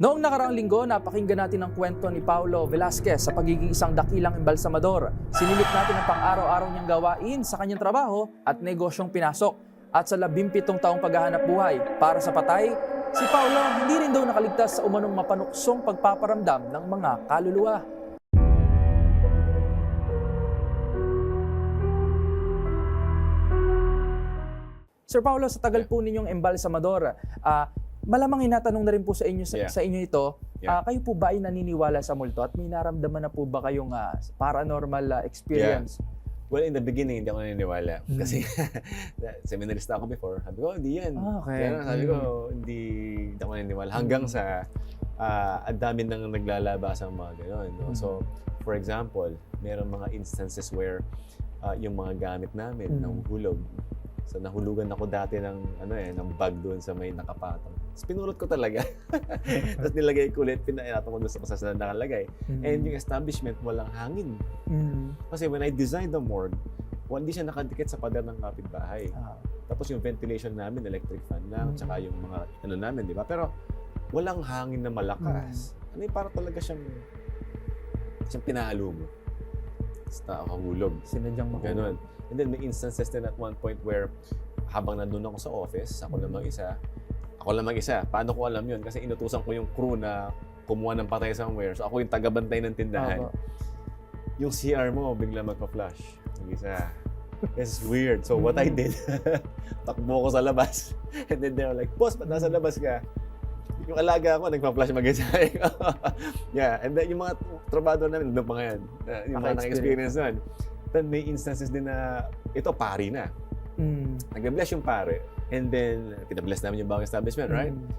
Noong nakaraang linggo, napakinggan natin ang kwento ni Paulo Velasquez sa pagiging isang dakilang embalsamador. Sinilip natin ang pang-araw-araw niyang gawain sa kanyang trabaho at negosyong pinasok. At sa labimpitong taong paghahanap buhay para sa patay, si Paulo hindi rin daw nakaligtas sa umanong mapanuksong pagpaparamdam ng mga kaluluwa. Sir Paulo, sa tagal po ninyong embalsamador, ah, malamang hinatanong na rin po sa inyo sa, Yeah. sa inyo ito, Yeah. ah, kayo po ba ay naniniwala sa multo at may naramdaman na po ba kayong ah, paranormal ah, experience? Well, in the beginning, hindi ako naniniwala. Mm. Kasi seminarista ako before. Sabi ko, hindi yan. Ah, okay. Kaya sabi ko, Mm. hindi, hindi ako naniniwala. Hanggang sa ah, ang dami nang naglalabas ang mga gano'n. No? Mm. So, for example, meron mga instances where ah, yung mga gamit namin Mm. nahuhulog. So, nahulugan ako dati ng, ano eh, ng bag doon sa may nakapatong. Tapos pinulot ko talaga. Tapos nilagay ko ulit, pinailato ko doon sa kung saan nakalagay. Mm. And yung establishment, walang hangin. Mm. Kasi when I designed the morgue, well, hindi siya nakadikit sa pader ng kapitbahay. Ah, Tapos yung ventilation namin, electric fan lang, Mm. tsaka yung mga ano namin, di ba? Pero walang hangin na malakas. Mm. Ano yung para talaga siyang siyang pinahalo mo. Basta nakahulog. sinadyang mahulog. Ganon. And then may instances din at one point where habang nandun ako sa office, ako Mm. lang mag-isa, ako lang mag-isa. Paano ko alam yun? Kasi inutusan ko yung crew na kumuha ng patay somewhere. So ako yung tagabantay ng tindahan Opo. yung CR mo bigla magpa-flash. Yung isa. It's weird. So what I Mm. did, takbo ko sa labas. And then they were like, Boss, ba't nasa labas ka? Yung alaga ko, nagpa-flash mag-isa. yeah. And then yung mga trabado namin, doon pa ngayon. Uh, yung mga naka-experience nun. Then may instances din na, ito pari na. Mm. Nag-bless yung pare. And then, pinabless namin yung bawang establishment, right? Mm.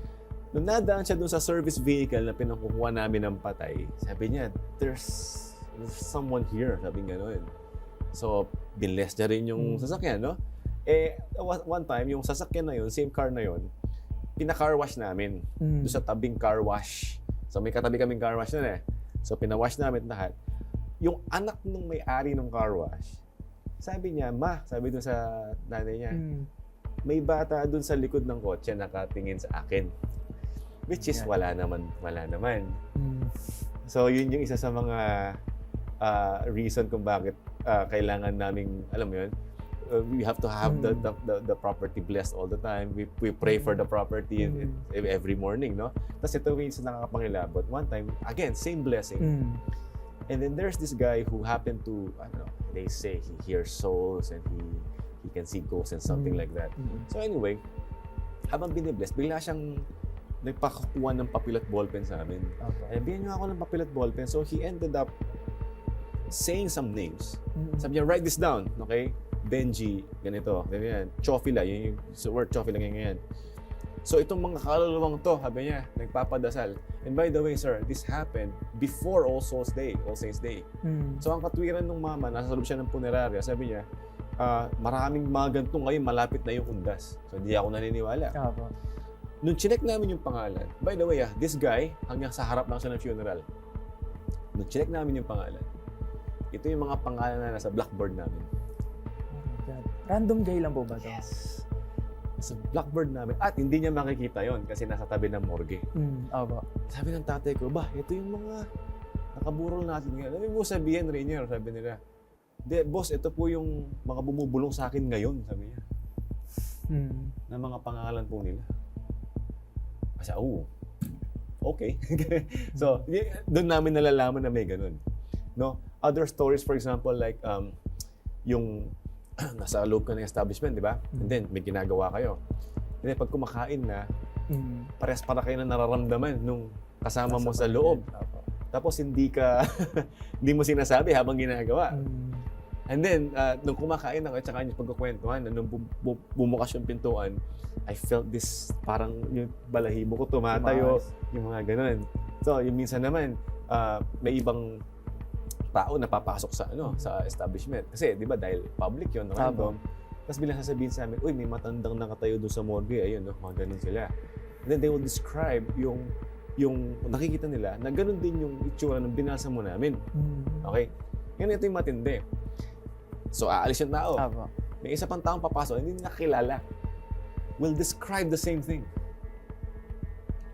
Nung nadaan siya dun sa service vehicle na pinakukuha namin ng patay, sabi niya, there's, there's someone here, sabi nga gano'n. So, binless niya rin yung Mm. sasakyan, no? Eh, one time, yung sasakyan na yun, same car na yun, pina-car wash namin. Mm. Doon sa tabing car wash. So, may katabi kaming car wash nun eh. So, pinawash namin lahat. Yung anak nung may-ari ng car wash, sabi niya, ma, sabi dun sa nanay niya, Mm. May bata dun sa likod ng kotse nakatingin sa akin. Which is wala naman, wala naman. Mm. So yun yung isa sa mga ah, reason kung bakit ah, kailangan naming, alam mo yun, uh, we have to have the, Mm. the, the the property blessed all the time. We we pray for the property in- in- Mm. every morning, no? Tapos ito yung isa nakakapangilabot. One time, again, same blessing. Mm. And then there's this guy who happened to, ano, they say he hears souls and he he can see ghosts and something Mm. like that. Mm. So anyway, habang binibless, bigla siyang nagpakakuha ng papel at ballpen sa amin. Opo. Eh, bigyan niyo ako ng papel at ballpen. So he ended up saying some names. Mm. Sabi niya, write this down, okay? Benji, ganito, ganyan. Chofila, yun yung so word Chofila, ganyan. So itong mga kaluluwang to, sabi niya, nagpapadasal. And by the way, sir, this happened before All Souls Day, All Saints Day. Mm. So ang katwiran ng mama, nasa loob siya ng punerarya, sabi niya, ah, maraming mga ganito ngayon, malapit na yung undas. So hindi ako naniniwala. Opo. Nung chinek namin yung pangalan, by the way, ah, this guy, hanggang sa harap lang siya ng funeral. Nung chinek namin yung pangalan, ito yung mga pangalan na nasa blackboard namin. Oh my God. Random guy lang po ba to? Sa blackboard namin. At hindi niya makikita yon kasi nasa tabi ng morgue. Mm. Opo. Sabi ng tatay ko, ba, ito yung mga nakaburol natin ngayon. Ano mo sabihin, Rainier? Sabi nila. De, boss, ito po yung mga bumubulong sa akin ngayon, sabi niya. Mm. Na mga pangalan po nila. Kasi, oh, okay. so, doon namin nalalaman na may ganun. No? Other stories, for example, like, um, yung nasa loob ka ng establishment, di ba? And then, may ginagawa kayo. And then, pag kumakain na, Mm. pares para kayo na nararamdaman nung kasama mo Nasa sa loob. Tapos hindi ka, hindi mo sinasabi habang ginagawa. Mm. And then, uh, nung kumakain ako at saka yung pagkukwentuhan, nung bu- bu- bumukas yung pintuan, I felt this, parang yung balahibo ko tumatayo, Tumaas. yung mga ganun. So, yung minsan naman, uh, may ibang tao na papasok sa ano sa establishment. Kasi 'di ba dahil public 'yon, random. Tapos bilang sasabihin sa amin, uy, may matandang nakatayo doon sa morgue. Ayun, no? mga ganun sila. And then they will describe yung yung nakikita nila na ganun din yung itsura ng binasa mo namin. Mm. Okay? Ngayon, ito yung matindi. So, aalis yung tao. Apo. May isa pang taong papasok, hindi nakilala. Will describe the same thing.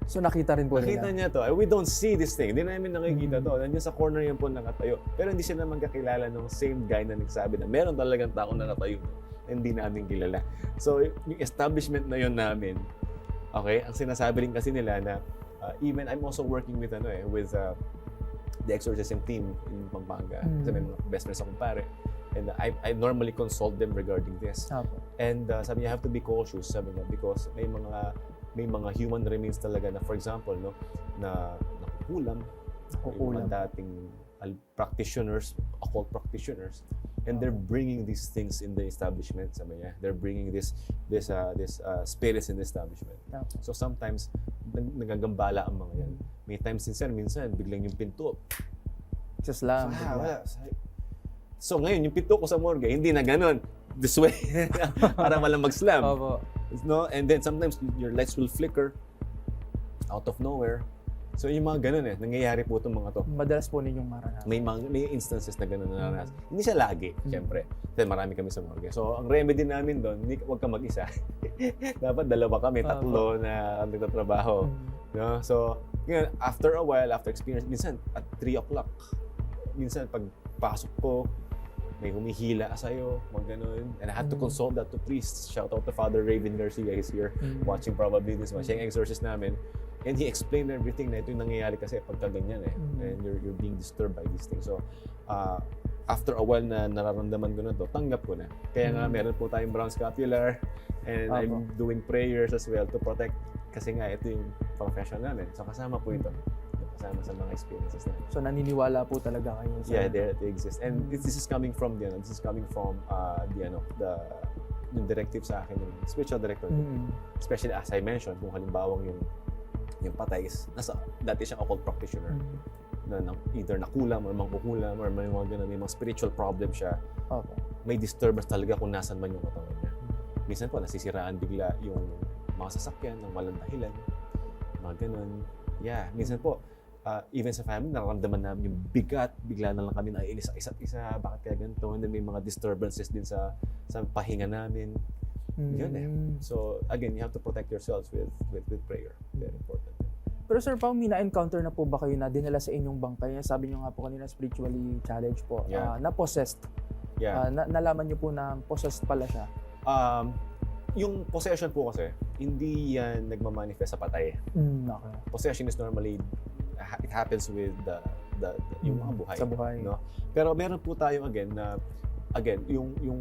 So nakita rin po Nakita nila. niya to. We don't see this thing. Hindi namin nakikita Mm. to. Nandiyan sa corner yan po nakatayo. Pero hindi sila naman kakilala ng same guy na nagsabi na meron talagang taong nakatayo. Hindi namin kilala. So, yung establishment na yon namin, okay, ang sinasabi rin kasi nila na uh, even I'm also working with ano eh, with uh, the exorcism team in Pampanga. Mm. Kasi may mga best friends akong pare. And I, I normally consult them regarding this. Apo. And uh, sabi niya, have to be cautious, sabi niya, because may mga may mga human remains talaga na, for example, no, na nakukulam, Nakukulam. yung dating al- practitioners, occult practitioners, and they're bringing these things in the establishment, sabi niya. They're bringing this this uh, this uh, spirits in the establishment. Apo. So sometimes nag- nagagambala ang mga yan. May times minsan, minsan biglang yung pinto. Slam. Ah, wala. So ngayon, yung pinto ko sa morgue, hindi na ganun. This way. para walang mag-slam. Opo. No? And then sometimes your lights will flicker out of nowhere. So yung mga ganun eh, nangyayari po itong mga to. Madalas po ninyong maranasan. May mga may instances na ganun na naranas. Hindi siya lagi, Mm. syempre. Kasi marami kami sa morgue. So ang remedy namin doon, huwag ka mag-isa. Dapat dalawa kami, tatlo na nagtatrabaho. Mm. No? So, ngayon, after a while, after experience, minsan at 3 o'clock, minsan pag pasok ko, may humihila sa'yo, mga ganun. And I had to Mm. consult that to priest. Shout out to Father Raven Garcia, he's here Mm. watching probably this one. Siya yung exorcist namin. And he explained everything na ito yung nangyayari kasi pagka ganyan eh. Mm. And you're, you're being disturbed by these things. So, uh, after a while na nararamdaman ko na to, tanggap ko na. Kaya nga Mm. meron po tayong brown scapular and Apo. I'm doing prayers as well to protect kasi nga ito yung profession namin. So kasama po ito. Kasama sa mga experiences namin. So naniniwala po talaga kayo sa... Yeah, they, they exist. And Mm. this, this is coming from the ano, this is coming from uh, the ano, the yung directive sa akin ng spiritual director. Mm. Especially as I mentioned, kung halimbawa yung yung patay is nasa dati siyang occult practitioner Mm. na, na either nakulam or mangkukulam or may mga ganun, may mga spiritual problem siya. Opo. May disturbance talaga kung nasan man yung katawan niya. Minsan po nasisiraan bigla yung mga sasakyan ng walang dahilan. Mga ganun. Yeah, minsan po uh, even sa family, nararamdaman namin yung bigat, bigla na lang kami naiinis sa isa't isa, bakit kaya ganito, and then may mga disturbances din sa sa pahinga namin. Yun eh. Mm. So again, you have to protect yourselves with with, with prayer. Very important. Pero Sir Pao, may na-encounter na po ba kayo na dinala sa inyong bangkay? Sabi niyo nga po kanina, spiritually challenged po. Yeah. Ah, na-possessed. Yeah. Ah, na- nalaman niyo po na possessed pala siya. Um, yung possession po kasi, hindi yan nagmamanifest sa patay. Mm, okay. Possession is normally, it happens with the, the, the- yung mga Mm, buhay. Sa buhay. No? Pero meron po tayong again na, again, yung, yung,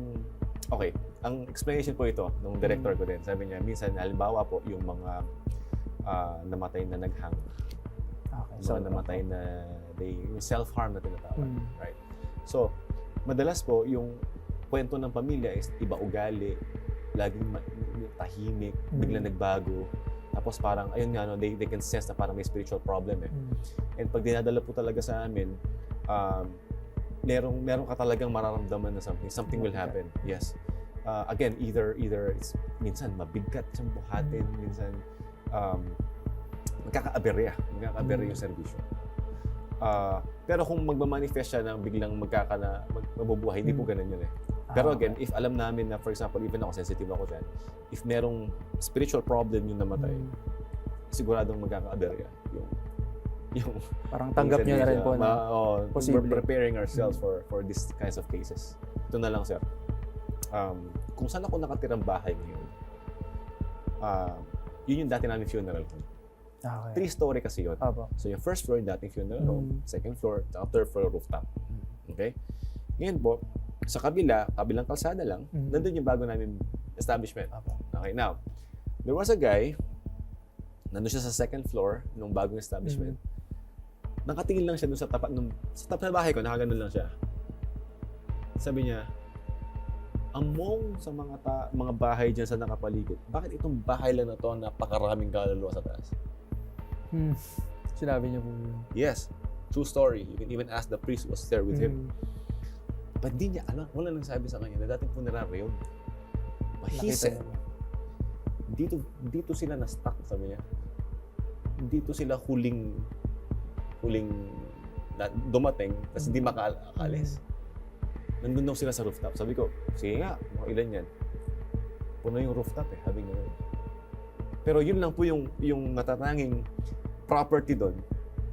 okay, ang explanation po ito ng director Mm. ko din. Sabi niya, minsan, halimbawa po, yung mga ah, namatay na naghang, Okay. mga namatay na, they, self-harm na tinatawag. Mm. Right? So, madalas po, yung kwento ng pamilya is iba ugali, laging tahimik, Mm. biglang nagbago. Tapos parang, ayun nga, no, they, they can sense na parang may spiritual problem eh. Mm. And pag dinadala po talaga sa amin, um, merong, meron ka talagang mararamdaman na something. Something will happen. Yes. Uh, again, either, either it's, minsan mabigat siyang buhatin, Mm. minsan um, magkaka-aberya. Magkaka-aberya Mm. yung servisyo. Ah, pero kung magmamanifest siya ng biglang magkakana, mag, mabubuhay, hindi po Mm. ganun yun eh. Pero Ah, again, if alam namin na, for example, even ako, sensitive ako dyan, if merong spiritual problem yung namatay, mm. siguradong magkaka-aberya yung yung Parang tanggap niyo na rin po na Ma, oh. We're preparing ourselves Mm. for for these kinds of cases. Ito na lang, sir. Um, kung saan ako nakatirang bahay ngayon, ah, yun yung dati namin funeral home. Okay. Three story kasi yun. Opo. So yung first floor yung dating funeral home, Mm. second floor, tsaka third floor rooftop. Okay? Ngayon po, sa kabila, kabilang kalsada lang, Mm. nandun yung bago namin establishment. Okay, now, there was a guy, nandun siya sa second floor nung bagong establishment. Nakatingin lang siya dun sa tapat nung sa tapat ng bahay ko, nakaganon lang siya. Sabi niya, among sa mga ta- mga bahay diyan sa nakapaligid, bakit itong bahay lang na to napakaraming kaluluwa sa taas? Hmm. Sinabi niyo po. Yes. True story. You can even ask the priest who was there with him. But di niya alam, wala nang sabi sa kanya na dating puneraryo yun. Niya. dito, dito sila na-stuck, sabi niya. Dito sila huling, huling na, dumating, tapos hindi makaalis. Nandun daw sila sa rooftop. Sabi ko, sige nga, mga ilan yan. Puno yung rooftop eh, sabi niya. Pero yun lang po yung, yung natatanging property doon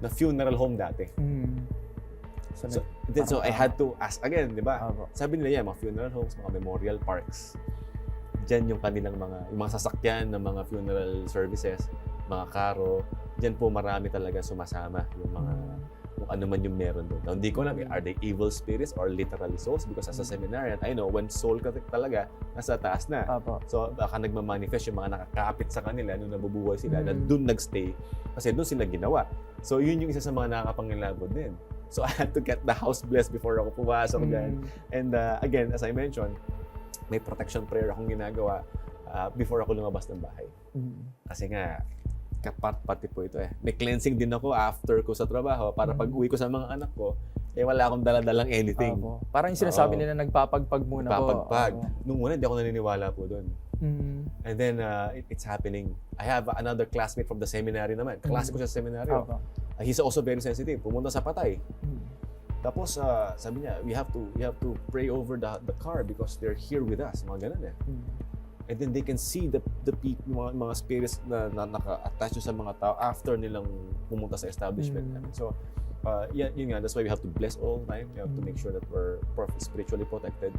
na funeral home dati. Mm. So, So, then, so I had to ask again, di ba? Opo. Sabi nila yan, mga funeral homes, mga memorial parks. Diyan yung kanilang mga, yung mga sasakyan ng mga funeral services, mga karo. Diyan po marami talaga sumasama yung mga, kung ano man yung meron doon. Now, hindi ko alam, eh, are they evil spirits or literally souls? Because as a seminarian, I know, when soul ka talaga, nasa taas na. Opo. So, baka nagmamanifest yung mga nakakapit sa kanila nung nabubuhay sila na Mm. doon nagstay kasi doon sila ginawa. So, yun yung isa sa mga nakakapangilabot din. So, I had to get the house blessed before ako pumasok dyan. Mm. And uh, again, as I mentioned, may protection prayer akong ginagawa uh, before ako lumabas ng bahay. Mm. Kasi nga, kapat-pati po ito eh. May cleansing din ako after ko sa trabaho para Mm. pag uwi ko sa mga anak ko, eh wala akong daladalang anything. Opo. Parang yung sinasabi Oo. nila nagpapagpag muna po. Papagpag. Opo. Nung una, hindi ako naniniwala po doon. Mm. And then, uh, it- it's happening. I have another classmate from the seminary naman. Class ko siya sa seminaryo. Opo. Uh, he's also very sensitive. Pumunta sa patay. Mm. Tapos, uh, sabi niya, we have to we have to pray over the the car because they're here with us. Mga ganun eh. Mm. And then they can see the the people, mga, mga spirits na, na naka-attach sa mga tao after nilang pumunta sa establishment Mm. So, uh, yeah, yun nga, that's why we have to bless all the time. We have to Mm. make sure that we're spiritually protected.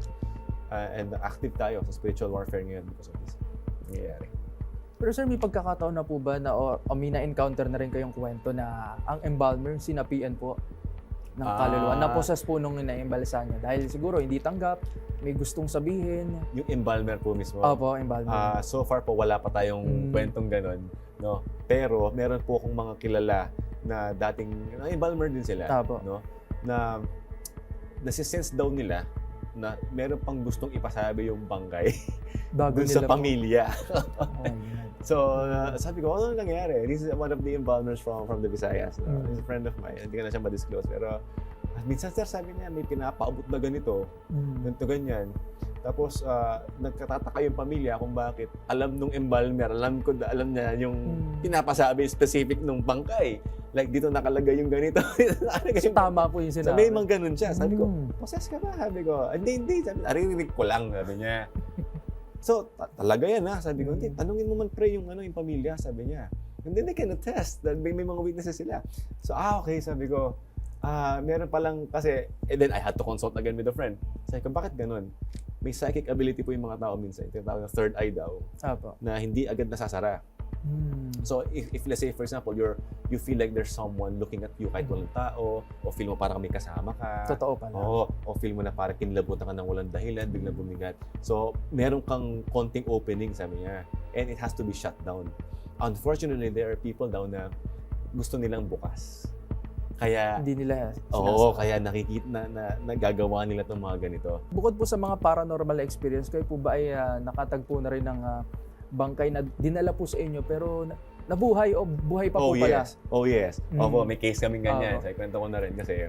Uh, and active tayo sa spiritual warfare ngayon because of this nangyayari. Pero sir, may pagkakataon na po ba na o, o may na-encounter na rin kayong kwento na ang embalmer, sinapian po ng Ah. kaluluwa. Na-possess po nung inaimbalsa niya. Dahil siguro hindi tanggap, may gustong sabihin. Yung embalmer po mismo. Opo, embalmer. Ah, so far po wala pa tayong Mm. kwentong ganun, no. Pero meron po akong mga kilala na dating na embalmer din sila, Opo. no. Na nasisense daw nila na meron pang gustong ipasabi yung bangkay Bago dun sa pamilya. Oh so, uh, sabi ko, ano nangyari? This is one of the embalmers from from the Visayas. No? Mm. He's a friend of mine. Hindi ko na siya ma-disclose. Pero ah, minsan sir, sabi niya, may pinapaabot na ganito. Mm. ganito ganyan. Tapos ah, nagkatataka yung pamilya kung bakit alam nung embalmer, alam ko na alam niya yung Mm. pinapasabi specific nung bangkay. Like dito nakalagay yung ganito. nakalagay So, yung tama po yung sinabi. Sabi mang ganun siya. Sabi ko, Mm. possess ka ba? Sabi ko, hindi, hindi. Sabi, narinig ko lang, sabi niya. So, ta- talaga yan ha. Sabi ko, hindi, tanungin mo man pre yung, ano, yung pamilya, sabi niya. And then they can attest that may, may mga witnesses sila. So, ah, okay, sabi ko, ah, meron palang, kasi, and then I had to consult again with a friend. Sabi ko, bakit ganun? May psychic ability po yung mga tao minsan. Tinatawag na third eye daw, Opo. na hindi agad nasasara. Mm. So if, if let's say for example you're you feel like there's someone looking at you kahit walang tao o feel mo parang may kasama ka. Totoo pala. Oo, o feel mo na parang kinlabutan ka ng walang dahilan, biglang bumigat. So, meron kang konting opening, sabi niya. And it has to be shut down. Unfortunately, there are people daw na gusto nilang bukas. Kaya, Hindi nila oo, sinasara. kaya nakikita na, na, nagagawa nila itong mga ganito. Bukod po sa mga paranormal experience, kayo po ba ay ah, nakatagpo na rin ng ah, bangkay na dinala po sa inyo pero na- nabuhay o buhay pa oh, po pala? yes. Oh, yes. Mm. Opo, may case kaming ganyan. Sa kwento ko na rin kasi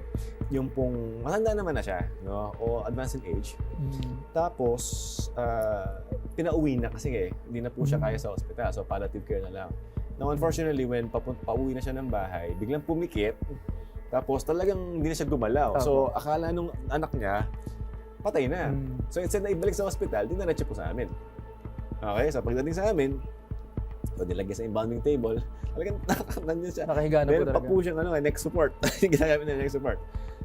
yung pong matanda naman na siya, no? O advanced in age. Mm. Tapos, ah, pinauwi na kasi eh. Hindi na po siya Mm. kaya sa ospital. So, palliative care na lang. Now, unfortunately, when papun- pauwi na siya ng bahay, biglang pumikit. Tapos, talagang hindi na siya gumalaw. So, akala nung anak niya, patay na. Mm. So, instead na ibalik sa ospital, dinaretso po sa amin. Okay, so pagdating sa amin, so nilagay sa embalming table, talagang nandiyan siya. Nakahiga na po Meron pa talaga. po siyang ano, neck support. Yung ginagamit na neck support.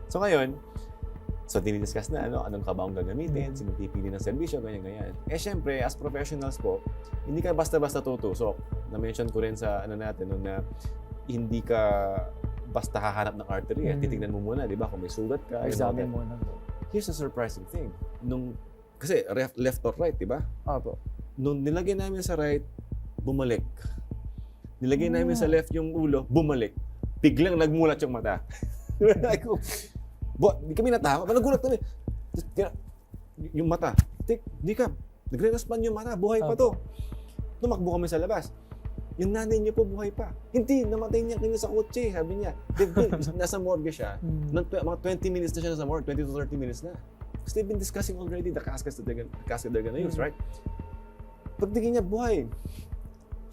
So ngayon, so dinidiscuss na ano, anong kabaong gagamitin, Mm. sino pipili ng serbisyo, ganyan, ganyan. Eh syempre, as professionals po, hindi ka basta-basta tutusok. Na-mention ko rin sa ano natin, no, na hindi ka basta hahanap ng artery. Eh. Mm. Titignan mo muna, di ba, kung may sugat ka. Examine that. mo na po. Here's a surprising thing. Nung, kasi left or right, di ba? Opo. Nung nilagay namin sa right, bumalik. Nilagay namin sa left yung ulo, bumalik. Biglang nagmulat yung mata. Bo, di kami. Parang nagulat kami. Yung mata. Tik, di ka. Nagre-respond yung mata. Buhay pa to. Tumakbo kami sa labas. yung nanay niyo po buhay pa. Hindi, namatay niya kayo sa kotse, sabi niya. They've been, nasa morgue siya. Mm. Nag, mga 20 minutes na siya nasa morgue, 20 to 30 minutes na. Because they've been discussing already the caskets that they're gonna, casket they're gonna use, Mm. Right? Pagtingin niya, buhay.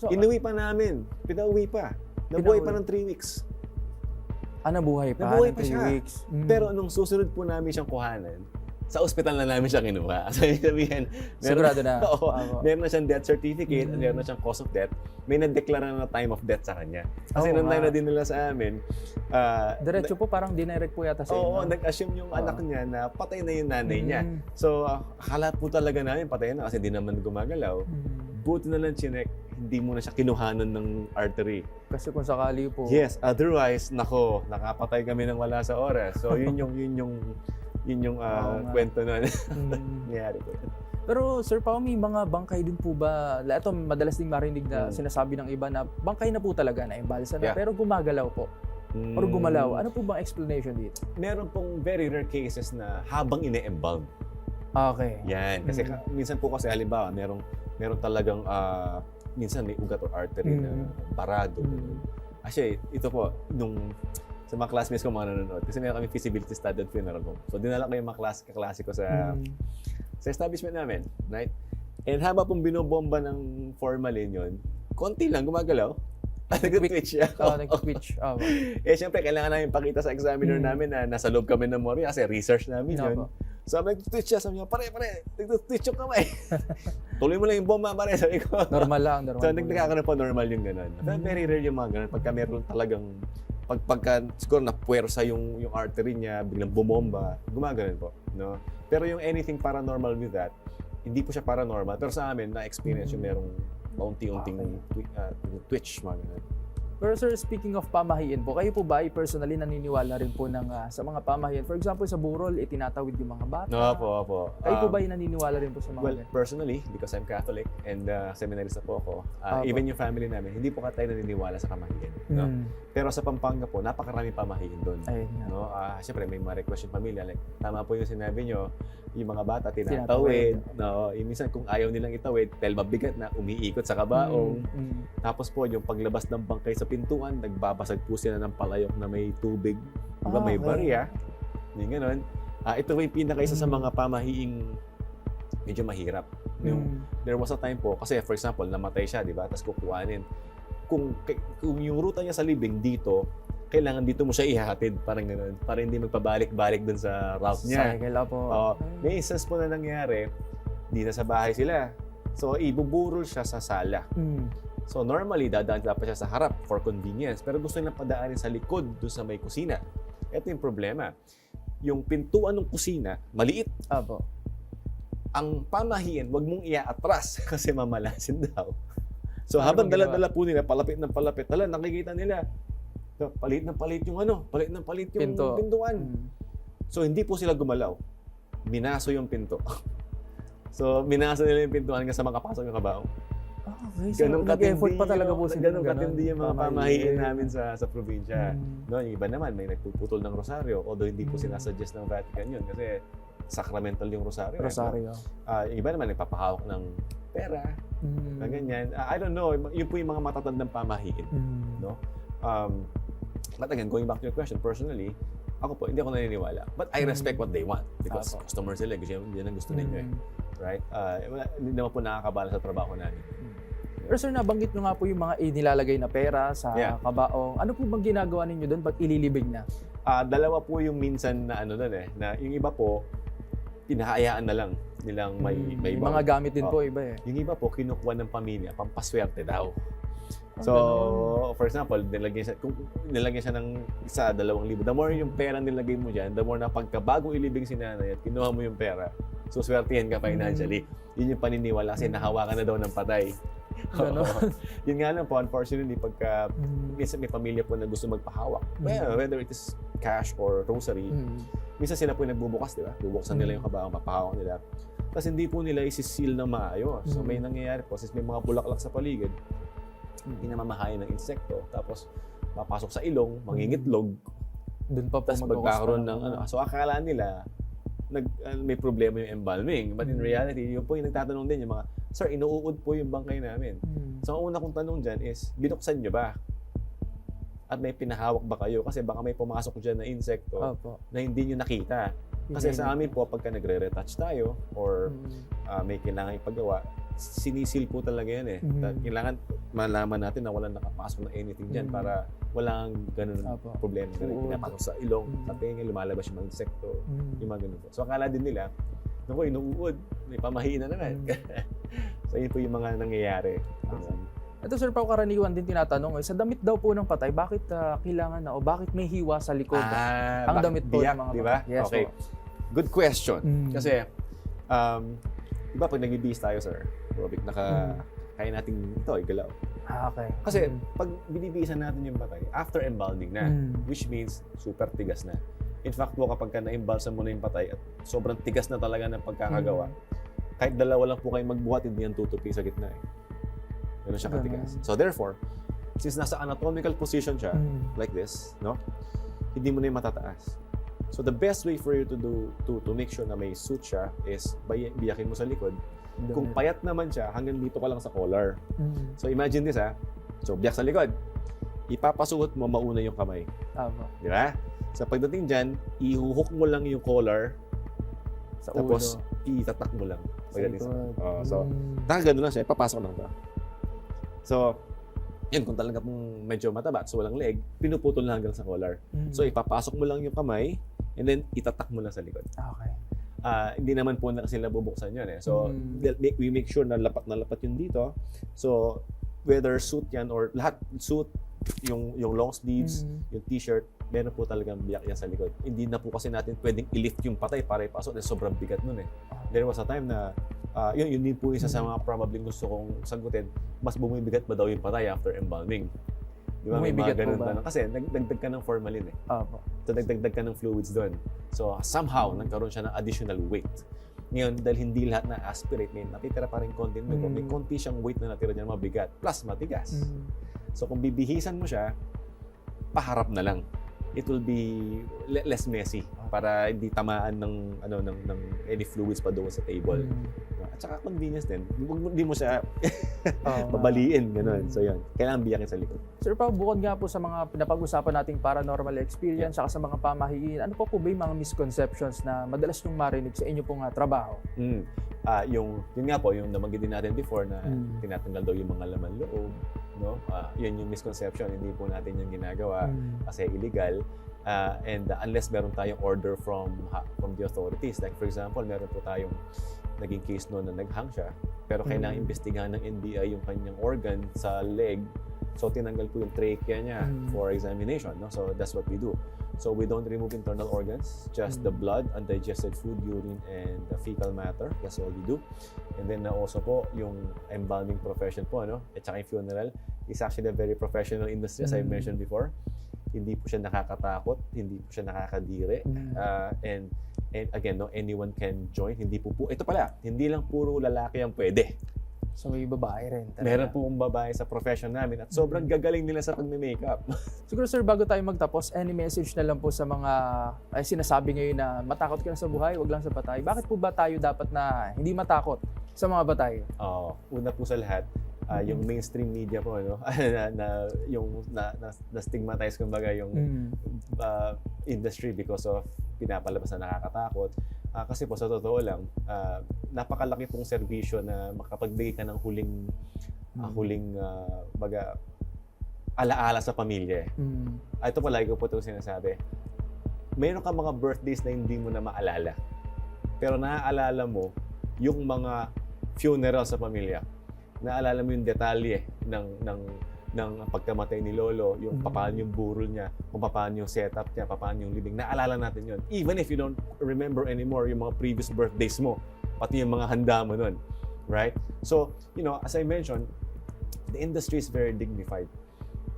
So, Inuwi pa namin. Pinauwi pa. Nabuhay pa ng 3 weeks. ah, nabuhay pa. Nabuhay pa three siya. Weeks. Mm. Pero nung susunod po namin siyang kuhanan, sa ospital na namin siya kinuha. So, ibig sabihin, Sigurado na. Oo, Ako. meron na siyang death certificate, Mm. meron na siyang cause of death. May na-declare na time of death sa kanya. Kasi Oo nung na dinala sa amin, ah, Diretso po, parang dinirect po yata sa Oo, inyo. nag-assume yung Oo. anak niya na patay na yung nanay niya. Mm. So, ah, akala po talaga namin patay na kasi di naman gumagalaw. Mm. Buti na lang chinek, hindi mo na siya kinuhanan ng artery. Kasi kung sakali po. Yes, otherwise, nako, nakapatay kami ng wala sa oras. So, yun yung, yun yung, yun yung ah, Oo nga. kwento na Mm. nangyari po. Pero Sir Pao, may mga bangkay din po ba? Ito, madalas ding marinig na Mm. sinasabi ng iba na bangkay na po talaga na embalsa na, Yeah. pero gumagalaw po. Or Mm, gumalaw. Ano po bang explanation dito? Meron pong very rare cases na habang ine-embalm. Okay. Yan. Kasi Mm. ka- minsan po kasi halimbawa, merong, meron talagang, ah, minsan may ugat or artery na Mm. barado. Mm. Actually, ito po, nung sa mga classmates ko mga nanonood, kasi meron kami feasibility study at funeral home. So, dinala ko yung mga klase, kaklase ko sa, Mm. sa establishment namin, right? And habang pong binobomba ng formalin yun, konti lang gumagalaw. Nag-twitch siya. Oh, nag-twitch. Oh, eh, syempre, kailangan namin pakita sa examiner Mm. namin na nasa loob kami ng Mori kasi research namin No, yun. po. So, nag-twitch siya. Sabi niya, pare, pare, nag-twitch yung kamay. Tuloy mo lang yung bomba, pare. Sabi ko. Normal lang, normal. So, po nagkakaroon pa normal yung ganun. Mm. very rare yung mga ganun. Pagka meron talagang, pag, pagka siguro na puwersa yung, yung artery niya, biglang bumomba, gumaganon po. No? Pero yung anything paranormal with that, hindi po siya paranormal. Pero sa amin, na-experience yung Mm. merong paunti-unting twi- ah, twitch, mga ganun. Pero sir, speaking of pamahiin po, kayo po ba ay personally naniniwala rin po ng, ah, sa mga pamahiin? For example, sa burol, itinatawid yung mga bata. No, po, po. Kayo po Um, ba ay naniniwala rin po sa mga Well, ganyan? personally, because I'm Catholic and uh, seminarista po ako, uh, Apo. even yung family namin, hindi po ka tayo naniniwala sa kamahiin. No? Mm. Pero sa Pampanga po, napakarami pamahiin doon. Ayun. No? Ah, Siyempre, may mga request yung pamilya. Like, tama po yung sinabi nyo, yung mga bata Tinatawid. No? Yung minsan, kung ayaw nilang itawid, dahil mabigat na, umiikot sa kabaong. Mm, mm. Tapos po, yung paglabas ng bangkay sa pintuan, nagbabasag po sila ng palayok na may tubig. Diba, Ah, may okay. barya. Yung ganun. Ah, ito po yung pinakaisa sa Mm. mga pamahiing medyo mahirap. Yung, Mm. there was a time po, kasi for example, namatay siya, di ba? Tapos kukuhanin. Kung, kung yung ruta niya sa libing dito, kailangan dito mo siya ihahatid, parang gano'n. Para hindi magpabalik-balik dun sa route niya. Cycle up po. Oo. may instance po na nangyari, dito sa bahay sila. So, ibuburol siya sa sala. Mm. So, normally, dadaan dapat siya sa harap for convenience. Pero gusto nilang padaanin sa likod doon sa may kusina. Ito yung problema. Yung pintuan ng kusina, maliit. Apo. Ang pamahiin, wag mong iaatras kasi mamalasin daw. So, Ano habang dala-dala po nila, palapit ng palapit, tala, nakikita nila. So, palit ng palit yung ano, palit ng palit yung Pinto. pintuan. Mm. So, hindi po sila gumalaw. Minaso yung pinto. so, minaso nila yung pintuan hanggang sa makapasok yung kabaong. Ah, okay. So, Ganun nag-effort pa talaga po sila. ganun ng katindi yung mga Pamahiin. namin sa sa probinsya. Mm. No, yung iba naman may nagpuputol ng rosaryo although hindi po Mm. sinasuggest ng Vatican yun kasi sacramental yung rosaryo. eh, no? Rosario. Ah, yung iba naman nagpapahawak ng pera, Mm. na ganyan. Ah, I don't know, yun po yung mga matatandang pamahiin. Mm. No? Um, but again, going back to your question, personally, ako po, hindi ako naniniwala. But I respect Mm. what they want because Apo. customers sila, gusto yan ang gusto ninyo eh. Mm. Right? Wala, hindi naman po nakakabala sa trabaho namin. Pero sir, nabanggit nyo nga po yung mga inilalagay na pera sa Yeah. kabaong. Ano po bang ginagawa ninyo doon pag ililibing na? Ah, dalawa po yung minsan na ano doon eh, na yung iba po, pinahayaan na lang nilang may, Mm. may Yung mga gamit din Oh. po, iba eh. Yung iba po, kinukuha ng pamilya, pampaswerte daw. So, for example, nilagyan siya, kung nilagyan siya ng isa, dalawang libo, the more yung pera nilagay mo dyan, the more na pagkabago ilibing si nanay at kinuha mo yung pera, so swertihan ka financially. Yun yung paniniwala kasi Mm. nahawakan na daw ng patay. Ganon. yun nga lang po, unfortunately, pagka Mm. minsan may pamilya po na gusto magpahawak, Mm. well, whether it is cash or rosary, Mm. minsan sila po yung nagbubukas, di ba? Bubuksan nila Mm. yung kabaong, papahawak nila. Tapos hindi po nila isisil ng maayos. So Mm. may nangyayari po, since may mga bulaklak sa paligid, Mm. Pinamamahayan ng insekto, tapos papasok sa ilong, mangingitlog, Doon pa po magkakaroon ng ano. So akala nila, nag, uh, may problema yung embalming. But in Mm. reality, yun po yung nagtatanong din yung mga, Sir, inuud po yung bangkay namin. Mm. So, ang una kong tanong dyan is, binuksan nyo ba? At may pinahawak ba kayo? Kasi baka may pumasok dyan na insekto Opo. na hindi nyo nakita. Kasi sa amin po, pagka nagre-retouch tayo or Mm. ah, may kailangan ipagawa, sinisil po talaga yan eh. Ta- Kailangan malaman natin na walang nakapasok na anything dyan Mhm. para walang ganun Opo. problema. Ganun, pinapasok sa ilong, Mhm. sa tenga, lumalabas yung mga insekto, Mm. yung mga ganun. So akala din nila, naku, inuud, may pamahiin na naman. Mm. so yun po yung mga nangyayari. Um, Ito sir, Pao, karaniwan din tinatanong, eh, sa damit daw po ng patay, bakit ah, kailangan na o bakit may hiwa sa likod? ah, Ang damit po biyak, ng mga di ba? patay. Yes okay. po. Good question. Mm. Kasi, um, di ba pag nag-ibis tayo, sir, Robic, naka, Mm. kaya natin ito, igalaw. Ah, okay. Kasi, Mm. pag binibisan natin yung batay, after embalming na, Mm. which means super tigas na. In fact po, kapag ka na-embalsam mo na yung patay at sobrang tigas na talaga ng pagkakagawa, Mm. kahit dalawa lang po kayo magbuhat, hindi yan tutupi sa gitna eh. Ganun siya katigas. So therefore, since nasa anatomical position siya, Mm. like this, no? Hindi mo na yung matataas. So the best way for you to do to to make sure na may suit siya is biyakin mo sa likod. Kung Damit. payat naman siya, hanggang dito ka lang sa collar. Mm. So imagine this ha. So biyak sa likod. Ipapasuot mo mauna yung kamay. Tama. Di ba? Sa pagdating dyan, ihuhook mo lang yung collar, Sa tapos ulo. itatak mo lang. Pagdating sa... Oh, so, Mm. Taka ganun lang siya, papasok lang to. So, yun, kung talaga pong medyo mataba at so walang leg, pinuputol na hanggang sa collar. Mm. So, ipapasok mo lang yung kamay, and then itatak mo lang sa likod. Okay. Ah, hindi naman po na kasi bubuksan yun eh. So, Mm. make- we make sure na lapat na lapat yun dito. So, whether suit yan or lahat, suit, yung, yung long sleeves, Mm. yung t-shirt, meron po talagang biyak yan sa likod. Hindi na po kasi natin pwedeng i-lift yung patay para ipasok dahil sobrang bigat nun eh. There was a time na, ah, yun, yun din po isa sa Mm. mga probably gusto kong sagutin, mas bumibigat ba daw yung patay after embalming? Di ba? May mga ganun ba? tanong. Kasi nagdagdag ka ng formalin eh. Opo. So nagdagdag ka ng fluids doon. So somehow, nagkaroon siya ng additional weight. Ngayon, dahil hindi lahat na aspirate, may natitira pa rin konti. May, Mm. may konti siyang weight na natira dyan, mabigat. Plus, matigas. Mm. So kung bibihisan mo siya, paharap na lang. It will be le- less messy para hindi tamaan ng ano ng, ng any fluids pa doon sa table. Mm. At saka convenience din. Hindi mo siya nga. babaliin ganun. Mm. So yun, kailangan biyakin sa likod. Sir Pao, bukod nga po sa mga pinapag-usapan nating paranormal experience, saka sa mga pamahiin, ano pa po ba yung mga misconceptions na madalas niyong marinig sa inyo pong ah, trabaho? Mm. Ah, yung yun nga po, yung nabanggit din natin before na Mm. tinatanggal daw yung mga laman loob, no? Ah, yun yung misconception, hindi po natin yung ginagawa Mm. kasi illegal. Ah, and uh, unless meron tayong order from from the authorities, like for example, meron po tayong naging case noon na naghang siya, pero kailangan Mm. imbestigahan ng NBI yung kanyang organ sa leg. So tinanggal po yung trachea niya Mm. for examination, no? So that's what we do. So we don't remove internal organs, just the Mm. blood, undigested food, urine, and the fecal matter. That's all we do. And then na also po yung embalming profession po, no? At saka yung funeral is actually a very professional industry as I Mm. mentioned before. Hindi po siya nakakatakot, hindi po siya nakakadiri. Mm. Uh, and and again, no, anyone can join. Hindi po po, ito pala, hindi lang puro lalaki ang pwede. So may babae rin. talaga. Meron po kong babae sa profession namin at sobrang Mm. gagaling nila sa pagme-makeup. Siguro sir, bago tayo magtapos, any message na lang po sa mga ay sinasabi ngayon na matakot ka na sa buhay, wag lang sa batay. Bakit po ba tayo dapat na hindi matakot sa mga batay? Oo. una po sa lahat, ah, yung mainstream media po, ano, na, na, yung na, na, na stigmatize kumbaga yung Mm. uh, industry because of pinapalabas na nakakatakot. Ah, kasi po sa totoo lang, ah, napakalaki pong serbisyo na makapagbigay ka ng huling Mm. huling ah, baga alaala sa pamilya. eh. Mm. Ito palagi ko po itong sinasabi. Mayroon ka mga birthdays na hindi mo na maalala. Pero naaalala mo yung mga funeral sa pamilya. Naalala mo yung detalye ng ng ng pagkamatay ni Lolo, yung Mm. paano yung burol niya, kung paano yung setup niya, paano yung living. Naalala natin yun. Even if you don't remember anymore yung mga previous birthdays mo, pati yung mga handa mo nun. Right? So, you know, as I mentioned, the industry is very dignified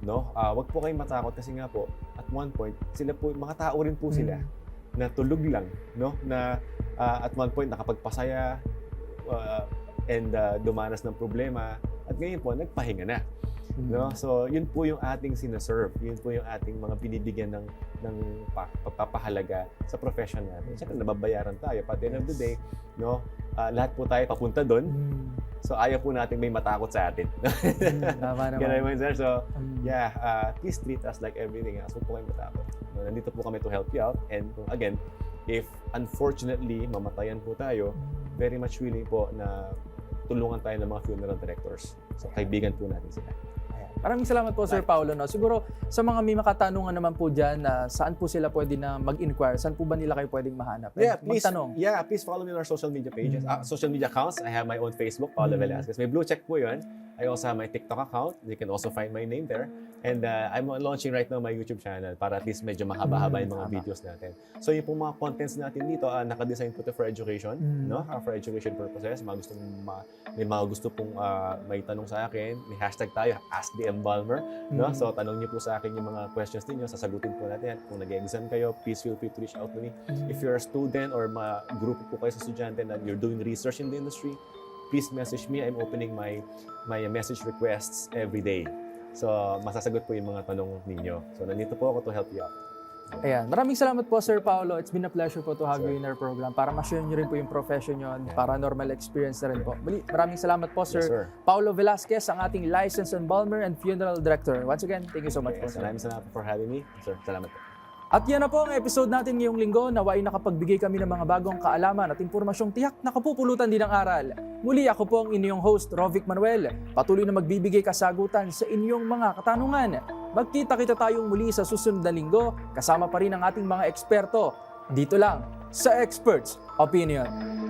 no? Ah, wag po kayong matakot kasi nga po at one point sila po mga tao rin po sila Mm. na tulog lang, no? Na ah, at one point nakapagpasaya ah, and ah, dumanas ng problema at ngayon po nagpahinga na. No? So, yun po yung ating sinaserve. Yun po yung ating mga binibigyan ng, ng pa, papahalaga sa profession natin. Siyempre, nababayaran tayo. But at the end of the day, no, ah, lahat po tayo papunta doon. Mm. So, ayaw po natin may matakot sa atin. Mm, Tama naman. Ganun naman, sir. So, Mm. yeah, uh, please treat us like everything else. Huwag po kayo matakot. No, nandito po kami to help you out. And again, if unfortunately mamatayan po tayo, very much willing po na tulungan tayo ng mga funeral directors. So, kaibigan po natin sila. Maraming salamat po, Sir Paolo. No? Siguro, sa mga may makatanungan naman po dyan, na saan po sila pwede na mag-inquire? Saan po ba nila kayo pwedeng mahanap? And Yeah, please. Magtanong. Yeah, please follow me on our social media pages, Mm. ah, social media accounts. I have my own Facebook, Paolo Mm. Velasquez. May blue check po yun. I also have my TikTok account. You can also find my name there. And uh, I'm launching right now my YouTube channel para at least medyo mahaba-haba Mm, yung mga videos natin. So yung pong mga contents natin dito, uh, nakadesign po ito for education, Mm. no? Uh, for education purposes. Mga gusto ma- may mga gusto pong uh, may tanong sa akin, may hashtag tayo, Ask the Embalmer. No? Mm. So, tanong niyo po sa akin yung mga questions niyo, sasagutin po natin. Kung nag-exam kayo, please feel free to reach out to me. Mm. If you're a student or ma grupo po kayo sa estudyante na you're doing research in the industry, please message me. I'm opening my my message requests every day. So, masasagot po yung mga tanong ninyo. So, nandito po ako to help you out. Ayan. Maraming salamat po, Sir Paolo. It's been a pleasure po to have Sir. you in our program para ma-share nyo rin po yung profession nyo, Yeah. paranormal experience na rin po. Muli, maraming salamat po, Sir, Yes, sir. Paolo Velasquez, ang ating licensed embalmer and funeral director. Once again, thank you so much po, Yes, sir. maraming salamat for having me. Sir, salamat po. At yan na po ang episode natin ngayong linggo. Naway nakapagbigay kami ng mga bagong kaalaman at impormasyong tiyak na kapupulutan din ng aral. Muli ako po ang inyong host, Rovic Manuel. Patuloy na magbibigay kasagutan sa inyong mga katanungan. Magkita-kita tayong muli sa susunod na linggo. Kasama pa rin ang ating mga eksperto. Dito lang sa Experts Opinion.